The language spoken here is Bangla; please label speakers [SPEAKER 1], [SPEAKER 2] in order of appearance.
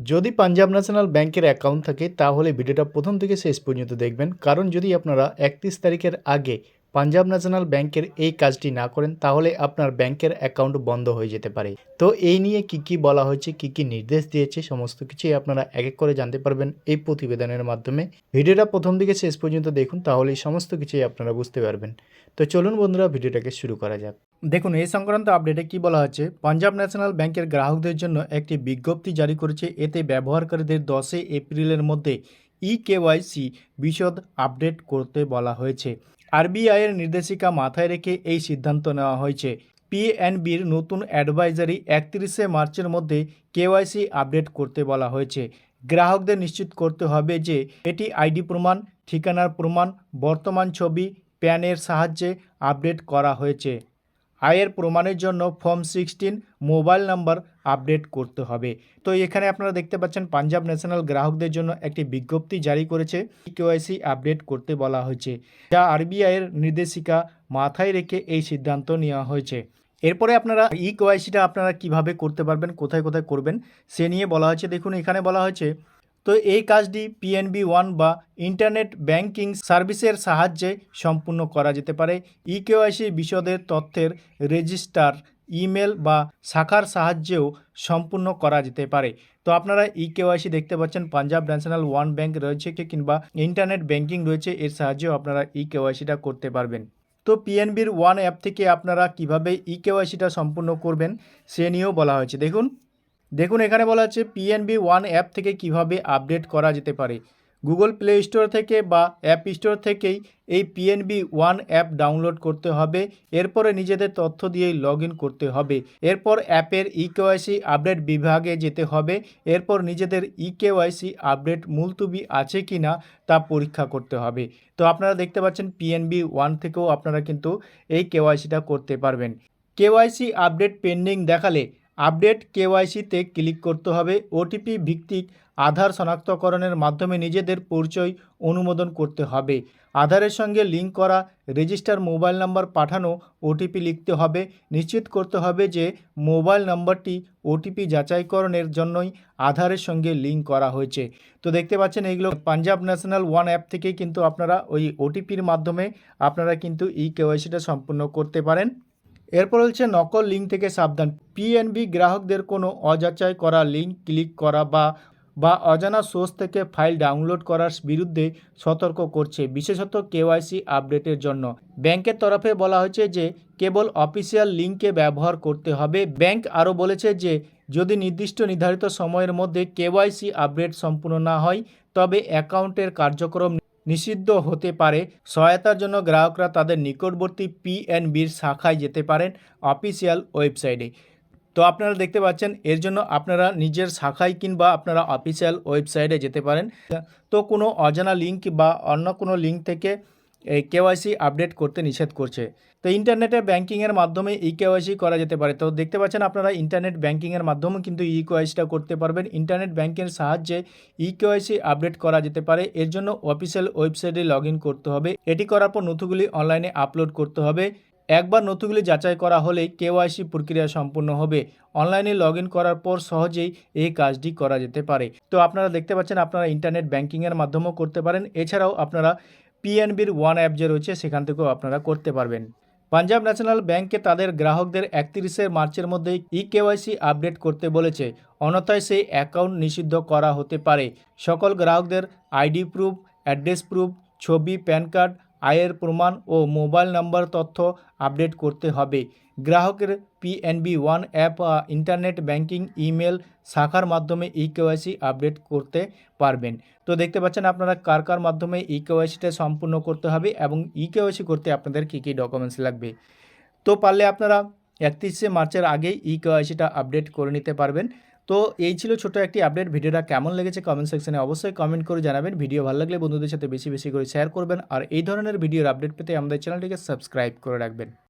[SPEAKER 1] যদি পাঞ্জাব ন্যাশনাল ব্যাংকের অ্যাকাউন্ট থাকে, তাহলে ভিডিওটা প্রথম থেকে শেষ পর্যন্ত দেখবেন। কারণ যদি আপনারা একত্রিশ তারিখের আগে পাঞ্জাব ন্যাশনাল ব্যাংকের এই কাজটি না করেন, তাহলে আপনার ব্যাংকের অ্যাকাউন্ট বন্ধ হয়ে যেতে পারে। তো এই নিয়ে কি কি বলা হয়েছে, কি কি নির্দেশ দিয়েছে, সমস্ত কিছুই আপনারা এক এক করে জানতে পারবেন এই প্রতিবেদনের মাধ্যমে। ভিডিওটা প্রথম থেকে শেষ পর্যন্ত দেখুন, তাহলে সমস্ত কিছুই আপনারা বুঝতে পারবেন। তো চলুন বন্ধুরা, ভিডিওটাকে শুরু করা যাক। দেখুন, এই সংক্রান্ত আপডেটে কি বলা হচ্ছে? পাঞ্জাব ন্যাশনাল ব্যাংকের গ্রাহকদের জন্য একটি বিজ্ঞপ্তি জারি করেছে। এতে ব্যবহারকারীদের দশই এপ্রিলের মধ্যে ই কেওয়াইসি বিশদ আপডেট করতে বলা হয়েছে। আরবিআইয়ের নির্দেশিকা মাথায় রেখে এই সিদ্ধান্ত নেওয়া হয়েছে। পিএনবির নতুন অ্যাডভাইজারি একত্রিশে মার্চের মধ্যে কেওয়াইসি আপডেট করতে বলা হয়েছে। গ্রাহকদের নিশ্চিত করতে হবে যে, এটি আইডি প্রমাণ, ঠিকানার প্রমাণ, বর্তমান ছবি, প্যানের সাহায্যে আপডেট করা হয়েছে। আয়ের প্রমাণের জন্য form sixteen mobile number update করতে হবে। তো এখানে আপনারা দেখতে পাচ্ছেন পাঞ্জাব ন্যাশনাল গ্রাহকদের জন্য একটি বিজ্ঞপ্তি জারি করেছে। কেওয়াইসি আপডেট করতে বলা হয়েছে, যা আরবিআইয়ের নির্দেশিকা মাথায় রেখে এই সিদ্ধান্ত নেওয়া হয়েছে। এরপরে আপনারা ই কেওয়াইসিটা আপনারা কীভাবে করতে পারবেন, কোথায় কোথায় করবেন, সে নিয়ে বলা হয়েছে। দেখুন, এখানে বলা হয়েছে তো এই কাজটি পিএনবি ওয়ান বা ইন্টারনেট ব্যাংকিং সার্ভিসের সাহায্যে সম্পূর্ণ করা যেতে পারে। ই কেওয়াইসি বিশদের তথ্যের রেজিস্টার, ইমেল বা শাখার সাহায্যেও সম্পূর্ণ করা যেতে পারে। তো আপনারা ই কেওয়াইসি দেখতে পাচ্ছেন, পাঞ্জাব ন্যাশনাল ওয়ান ব্যাংক রয়েছে কি কিংবা ইন্টারনেট ব্যাংকিং রয়েছে, এর সাহায্যেও আপনারা ই কেওয়াইসিটা করতে পারবেন। তো পিএনবির ওয়ান অ্যাপ থেকে আপনারা কীভাবে ই কেওয়াইসিটা সম্পূর্ণ করবেন, সে নিয়েও বলা হয়েছে। দেখুন দেখুন, এখানে বলা হচ্ছে পিএনবি ওয়ান অ্যাপ থেকে কীভাবে আপডেট করা যেতে পারে। গুগল প্লে স্টোর থেকে বা অ্যাপ স্টোর থেকেই এই পিএনবি ওয়ান অ্যাপ ডাউনলোড করতে হবে। এরপরে নিজেদের তথ্য দিয়েই লগ করতে হবে। এরপর অ্যাপের ই কেওয়াইসি আপডেট বিভাগে যেতে হবে। এরপর নিজেদের ই কেওয়াইসি আপডেট মুলতুবি আছে কি না তা পরীক্ষা করতে হবে। তো আপনারা দেখতে পাচ্ছেন পিএনবি ওয়ান থেকেও আপনারা কিন্তু এই কেওয়াইসিটা করতে পারবেন। কেওয়াইসি আপডেট পেন্ডিং দেখালে আপডেট কেওয়াইসিতে ক্লিক করতে হবে। ওটিপি ভিত্তিক আধার শনাক্তকরণের মাধ্যমে নিজেদের পরিচয় অনুমোদন করতে হবে। আধারের সঙ্গে লিঙ্ক করা, রেজিস্টার মোবাইল নাম্বার পাঠানো, ওটিপি লিখতে হবে। নিশ্চিত করতে হবে যে মোবাইল নাম্বারটি ওটিপি যাচাইকরণের জন্যই আধারের সঙ্গে লিঙ্ক করা হয়েছে। তো দেখতে পাচ্ছেন, এইগুলো পাঞ্জাব ন্যাশনাল ওয়ান অ্যাপ থেকেই কিন্তু আপনারা ওই ওটিপির মাধ্যমে আপনারা কিন্তু ই কেওয়াইসিটা সম্পূর্ণ করতে পারেন। এরপর হচ্ছে নকল লিঙ্ক থেকে সাবধান। পিএনবি গ্রাহকদের কোনো অযাচাই করা লিঙ্ক ক্লিক করা বা বা অজানা সোর্স থেকে ফাইল ডাউনলোড করার বিরুদ্ধে সতর্ক করছে, বিশেষত কেওয়াইসি আপডেটের জন্য। ব্যাংকের তরফে বলা হয়েছে যে, কেবল অফিসিয়াল লিঙ্কে ব্যবহার করতে হবে। ব্যাংক আরও বলেছে যে, যদি নির্দিষ্ট নির্ধারিত সময়ের মধ্যে কেওয়াইসি আপডেট সম্পূর্ণ না হয়, তবে অ্যাকাউন্টের কার্যক্রম নিষিদ্ধ হতে পারে। সহায়তার জন্য গ্রাহকরা তাদের নিকটবর্তী পিএনবির শাখায় যেতে পারেন অফিসিয়াল ওয়েবসাইটে। তো আপনারা দেখতে পাচ্ছেন, এর জন্য আপনারা নিজের শাখায় কিংবা আপনারা অফিসিয়াল ওয়েবসাইটে যেতে পারেন। তো কোনো অজানা লিঙ্ক বা অন্য কোনো লিঙ্ক থেকে এই কেওয়াইসি আপডেট করতে নিষেধ করছে। তো ইন্টারনেটে ব্যাংকিংয়ের মাধ্যমে ই কেওয়াইসি করা যেতে পারে। তো দেখতে পাচ্ছেন আপনারা, ইন্টারনেট ব্যাংকিংয়ের মাধ্যমেও কিন্তু ই কেওয়াইসিটা করতে পারবেন। ইন্টারনেট ব্যাংকের সাহায্যে ই কেওয়াইসি আপডেট করা যেতে পারে। এর জন্য অফিসিয়াল ওয়েবসাইটে লগ করতে হবে। এটি করার পর নথিগুলি অনলাইনে আপলোড করতে হবে। একবার নথিগুলি যাচাই করা হলেই কেওয়াইসি প্রক্রিয়া সম্পূর্ণ হবে। অনলাইনে লগ করার পর সহজেই এই কাজটি করা যেতে পারে। তো আপনারা দেখতে পাচ্ছেন, আপনারা ইন্টারনেট ব্যাংকিংয়ের মাধ্যমেও করতে পারেন। এছাড়াও আপনারা পিএনবির ওয়ান অ্যাপ যে রয়েছে, সেখান থেকেও আপনারা করতে পারবেন। পাঞ্জাব ন্যাশনাল ব্যাংকে তাদের গ্রাহকদের একত্রিশে মার্চের মধ্যেই ই কেওয়াইসি আপডেট করতে বলেছে। অন্যথায় সেই অ্যাকাউন্ট নিষিদ্ধ করা হতে পারে। সকল গ্রাহকদের আইডি প্রুফ, অ্যাড্রেস প্রুফ, ছবি, প্যান কার্ড আয়ের প্রমাণ ও মোবাইল নাম্বার তথ্য আপডেট করতে হবে। গ্রাহকের PNB one app internet banking email শাখার মাধ্যমে ই কেওয়াইসি আপডেট করতে পারবেন। তো দেখতে পাচ্ছেন আপনারা কার কার মাধ্যমে ই কেওয়াইসিটা সম্পূর্ণ করতে হবে এবং ই কেওয়াইসি করতে আপনাদের কী কী ডকুমেন্টস লাগবে? তো পারলে আপনারা একত্রিশে মার্চের আগেই ই কেওয়াইসিটা আপডেট করে নিতে পারবেন। তো এই ছিল ছোট একটি আপডেট ভিডিওটা কেমন লেগেছে কমেন্ট সেকশনে অবশ্যই কমেন্ট করে জানাবেন। ভিডিও ভালো লাগলে বন্ধুদের সাথে বেশি বেশি করে শেয়ার করবেন। আর এই ধরনের ভিডিওর আপডেট পেতে আমাদের চ্যানেলটিকে সাবস্ক্রাইব করে রাখবেন।